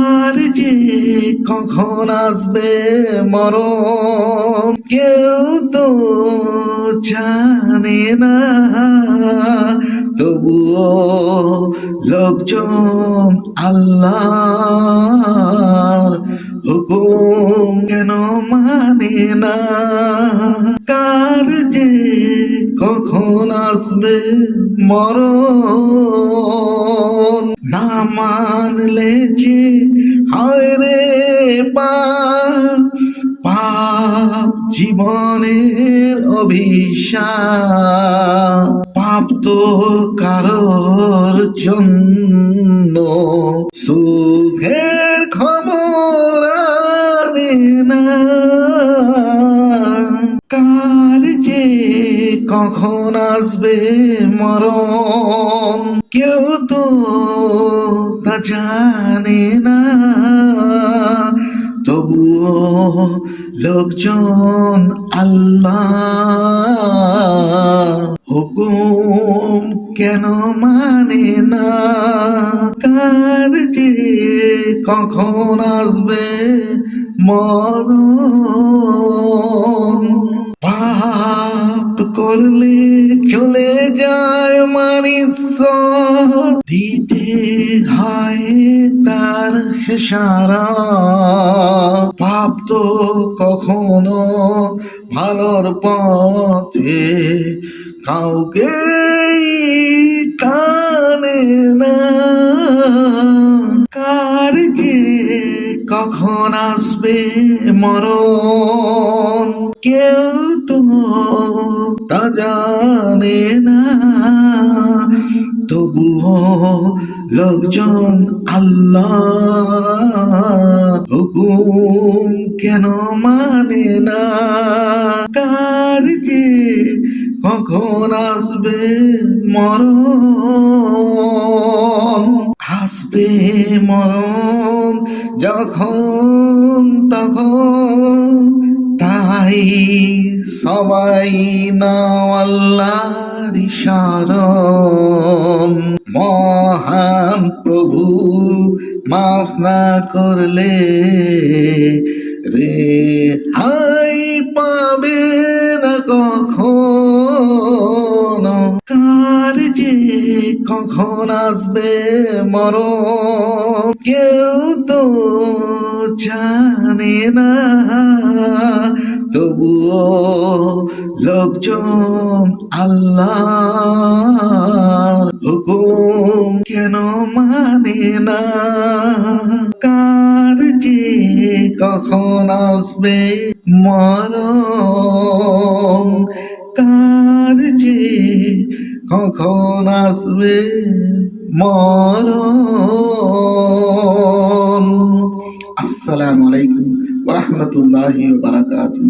কার যে কখন আসবে মরণ? কেউ তো জানে না। তবুও লোকজন আল্লাহর হুকুম কেন মানে না? কার যে কখন আসবে মরণ? না মানলে যে হয় রে পা পাপ জীবনের অভিশাপ। পাপ তো কারোর জন্য, সুখের খবর না। কার যে কখন আসবে মরণ, কেউ তো তা জানে না। তবুও লোকজন আল্লাহ হুকুম কেন মানে না? কার যে কখন আসবে মরণ? পাপ করলে দিতে হয় তার সারা পাপ তো কখনো ভালোর পথে কাউকে টানে না। কার যে কখন আসবে মরণ? কেউ তো তা জানে না তবুও লোকজন আল্লাহ হুকুম কেন মানে না? কার যে কখন আসবে মরণ? আসবে মরণ যখন তখন, তাই সবাই না আল্লাহর শরণ মহান প্রভু মাফ না করলে রে হাই পাবে। কখন আসবে মর কেউ তো জানে না। তবুও লোকজন আল্লাহ হুকুম কেন মানে না? কার যে কখন আসবে মর কার যে কখন আসবে মর আসসালামু আলাইকুম ওরহমতুল্লাহি বারাকাতুহু।